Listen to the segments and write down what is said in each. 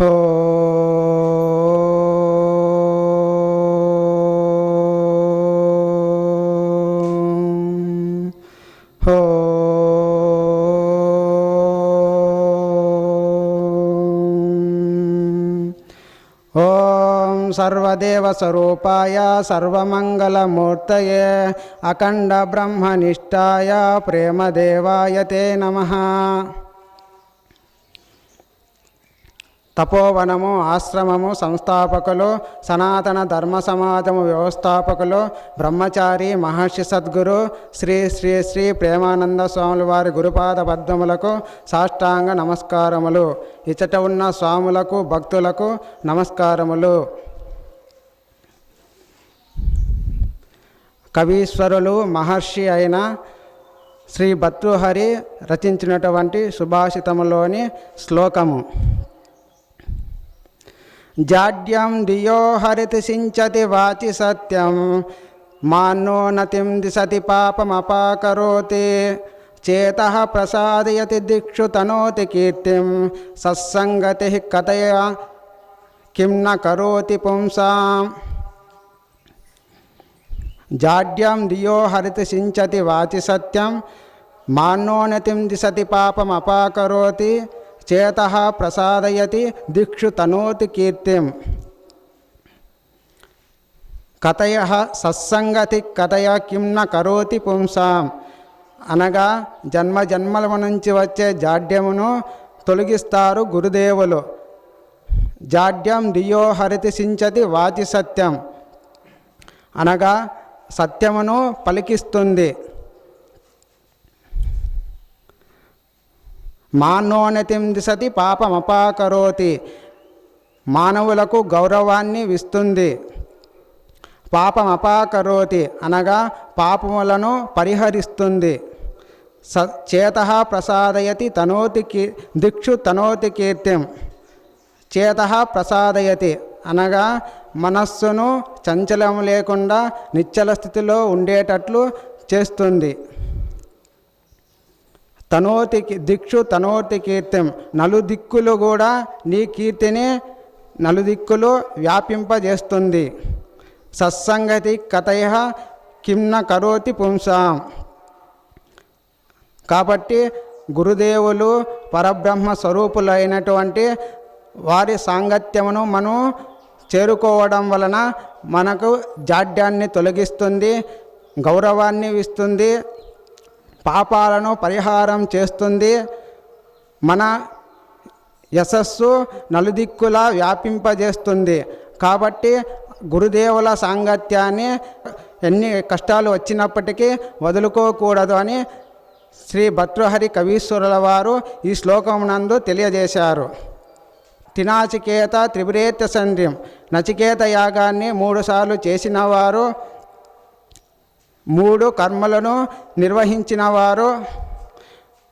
हो सर्वदेवस्वरूपाय सर्वमङ्गलमूर्तये अखण्डब्रह्मनिष्ठाय प्रेमदेवाय ते नमः తపోవనము ఆశ్రమము సంస్థాపకులు సనాతన ధర్మ సమాజము వ్యవస్థాపకులు బ్రహ్మచారి మహర్షి సద్గురు శ్రీ శ్రీ శ్రీ ప్రేమానంద స్వాముల వారి గురుపాద పద్మములకు సాష్టాంగ నమస్కారములు. ఇచట ఉన్న స్వాములకు భక్తులకు నమస్కారములు. కవీశ్వరులు మహర్షి అయిన శ్రీ భర్తృహరి రచించినటువంటి సుభాషితములోని శ్లోకము. జాడ్యం ధియో హరితి సించతి వాచి సత్యం. మాన్నోన్నతిం దిశతి పాపమపాకరోతి చేత ప్రసాదయతి దిక్షు తనోతి కీర్తిం. సత్సంగతి కథయ కిం న కరోతి పుంసాం. జాడ్యం ధియో హరితి సించతి వాచి సత్యం. మాన్నోన్నతిం దిశతి పాపమపాకరోతి చేత ప్రసాదయతి దిక్షు తనోతి కీర్తిం. కథయ సత్సంగతి కథయ కిం న కరోతి పుంసాం. అనగా జన్మ జన్మల నుంచి వచ్చే జాడ్యమును తొలగిస్తారు గురుదేవులు. జాడ్యం దియో హరితి సించతి వాచి సత్యం. అనగా సత్యమును పలికిస్తుంది. మానోన్నతిం దిశతి పాపమపాకరోతి. మానవులకు గౌరవాన్ని ఇస్తుంది పాపమపాకరోతి అనగా పాపములను పరిహరిస్తుంది. స చేత ప్రసాదయతి తనోతి కీ దిక్షు తనోతి కీర్తిం. చేత ప్రసాదయతి అనగా మనస్సును చంచలం లేకుండా నిశ్చల స్థితిలో ఉండేటట్లు చేస్తుంది. తనోతి దిక్షు తనోతి కీర్తిం నలుదిక్కులు కూడా నీ కీర్తిని నలుదిక్కులు వ్యాపింపజేస్తుంది. సత్సంగతి కథయ కిమ్న కరోతి పుంసాం. కాబట్టి గురుదేవులు పరబ్రహ్మ స్వరూపులైనటువంటి వారి సాంగత్యమును మనం చేరుకోవడం వలన మనకు జాడ్యాన్ని తొలగిస్తుంది గౌరవాన్ని ఇస్తుంది పాపాలను పరిహారం చేస్తుంది. మన యశస్సు నలుదిక్కులా వ్యాపింపజేస్తుంది. కాబట్టి గురుదేవుల సాంగత్యాన్ని ఎన్ని కష్టాలు వచ్చినప్పటికీ వదులుకోకూడదు అని శ్రీ భర్తృహరి కవీశ్వరుల వారు ఈ శ్లోకమునందు తెలియజేశారు. తినాచికేత త్రిపురేత్య సంధ్యం నచికేత యాగాన్ని మూడుసార్లు చేసిన వారు మూడు కర్మలను నిర్వహించిన వారు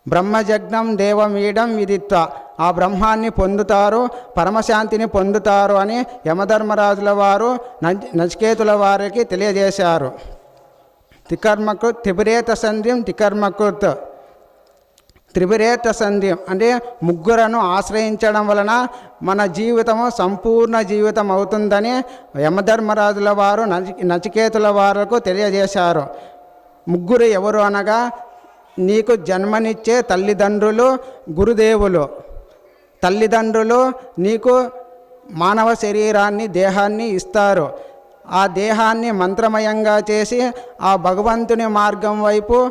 బ్రహ్మజగ్నం దేవమీడం విదిత్వ. ఆ బ్రహ్మాన్ని పొందుతారు పరమశాంతిని పొందుతారు అని యమధర్మరాజుల వారు నచికేతుల వారికి తెలియజేశారు. తికర్మకృత్ త్రిపురేత సంధ్యం తికర్మకృత్. త్రిపురేత సంధ్యం అంటే ముగ్గురను ఆశ్రయించడం వలన మన జీవితము సంపూర్ణ జీవితం అవుతుందని యమధర్మరాజుల వారు నచి నచికేతుల వారులకు తెలియజేశారు. ముగ్గురు ఎవరు అనగా నీకు జన్మనిచ్చే తల్లిదండ్రులు గురుదేవులు. తల్లిదండ్రులు నీకు మానవ శరీరాన్ని దేహాన్ని ఇస్తారు. ఆ దేహాన్ని మంత్రమయంగా చేసి ఆ భగవంతుని మార్గం వైపు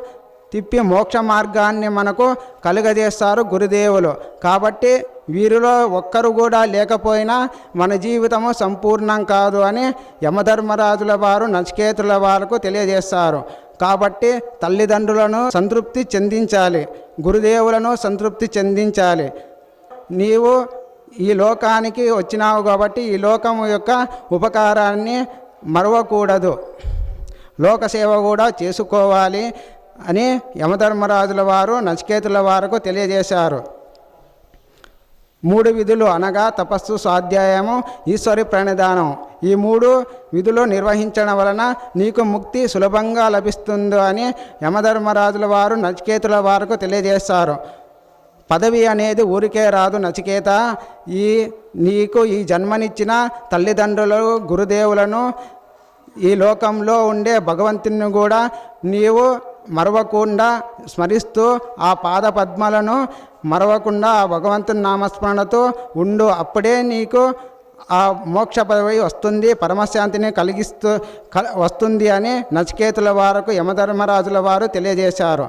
తిప్పి మోక్ష మార్గాన్ని మనకు కలుగజేస్తారు గురుదేవులు. కాబట్టి వీరిలో ఒక్కరు కూడా లేకపోయినా మన జీవితము సంపూర్ణం కాదు అని యమధర్మరాజుల వారు నచికేతుల వారికి తెలియజేస్తారు. కాబట్టి తల్లిదండ్రులను సంతృప్తి చెందించాలి. గురుదేవులను సంతృప్తి చెందించాలి. నీవు ఈ లోకానికి వచ్చినావు కాబట్టి ఈ లోకము యొక్క ఉపకారాన్ని మరవకూడదు. లోకసేవ కూడా చేసుకోవాలి. అని యమధర్మరాజుల వారు నచికేతుల వారికి తెలియజేశారు. మూడు విధులు అనగా తపస్సు స్వాధ్యాయము ఈశ్వరి ప్రణిధానం ఈ మూడు విధులు నిర్వహించడం వలన నీకు ముక్తి సులభంగా లభిస్తుంది అని యమధర్మరాజుల వారు నచికేతుల వారికి తెలియజేస్తారు పదవి అనేది ఊరికే రాదు నచికేత. ఈ నీకు ఈ జన్మనిచ్చిన తల్లిదండ్రులు గురుదేవులను ఈ లోకంలో ఉండే భగవంతుని కూడా నీవు మరవకుండా స్మరిస్తూ ఆ పాద పద్మలను మరవకుండా ఆ భగవంతుని నామస్మరణతో ఉండు. అప్పుడే నీకు ఆ మోక్ష పదవి వస్తుంది. పరమశాంతిని కలిగిస్తూ క వస్తుంది అని నచికేతుల వారకు యమధర్మరాజుల వారు తెలియజేశారు.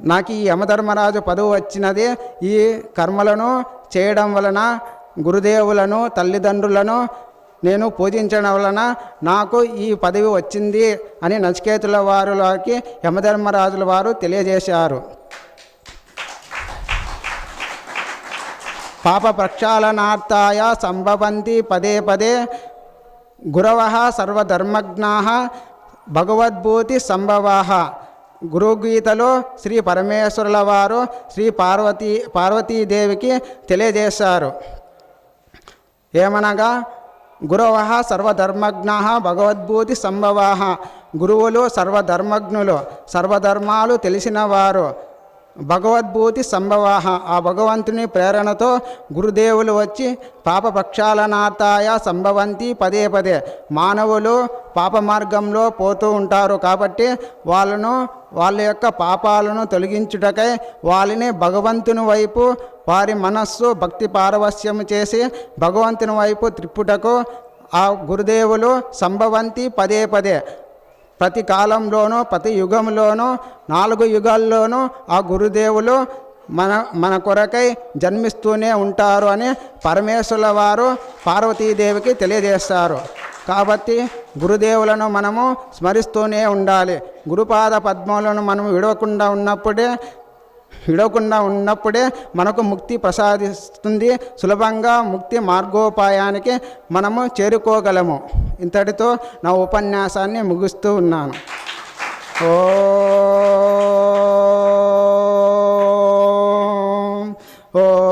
నాకు ఈ యమధర్మరాజు పదవి వచ్చినది ఈ కర్మలను చేయడం వలన గురుదేవులను తల్లిదండ్రులను నేను పూజించడం వలన నాకు ఈ పదవి వచ్చింది అని నచికేతుల వారికి యమధర్మరాజుల వారు తెలియజేశారు. పాప ప్రక్షాళనార్థాయ సంభవంతి పదే పదే గురవ సర్వధర్మజ్ఞా భగవద్భూతి సంభవా. గురుగీతలో శ్రీ పరమేశ్వరుల వారు శ్రీ పార్వతీ పార్వతీదేవికి తెలియజేశారు. ఏమనగా గురవ సర్వధర్మజ్ఞ భగవద్భూతి సంభవా. గురువులు సర్వధర్మజ్ఞులు సర్వధర్మాలు తెలిసినవారు. భగవద్భూతి సంభవాహ ఆ భగవంతుని ప్రేరణతో గురుదేవులు వచ్చి పాపపక్షాలనాథాయ సంభవంతి పదే పదే. మానవులు పాప మార్గంలో పోతూ ఉంటారు కాబట్టి వాళ్ళను వాళ్ళ యొక్క పాపాలను తొలగించుటకై వాళ్ళని భగవంతుని వైపు వారి మనస్సు భక్తి పారవస్యము చేసి భగవంతుని వైపు త్రిప్పుటకు ఆ గురుదేవులు సంభవంతి పదే పదే. ప్రతి కాలంలోనూ ప్రతి యుగంలోనూ నాలుగు యుగాల్లోనూ ఆ గురుదేవులు మన మన కొరకై జన్మిస్తూనే ఉంటారు అని పరమేశ్వరుల వారు పార్వతీదేవికి తెలియజేస్తారు. కాబట్టి గురుదేవులను మనము స్మరిస్తూనే ఉండాలి. గురుపాద పద్మములను మనం విడవకుండా ఉన్నప్పుడే విడవకుండా ఉన్నప్పుడే మనకు ముక్తి ప్రసాదిస్తుంది. సులభంగా ముక్తి మార్గోపాయానికి మనము చేరుకోగలము. ఇంతటితో నా ఉపన్యాసాన్ని ముగిస్తూ ఉన్నాను. ఓ ఓ.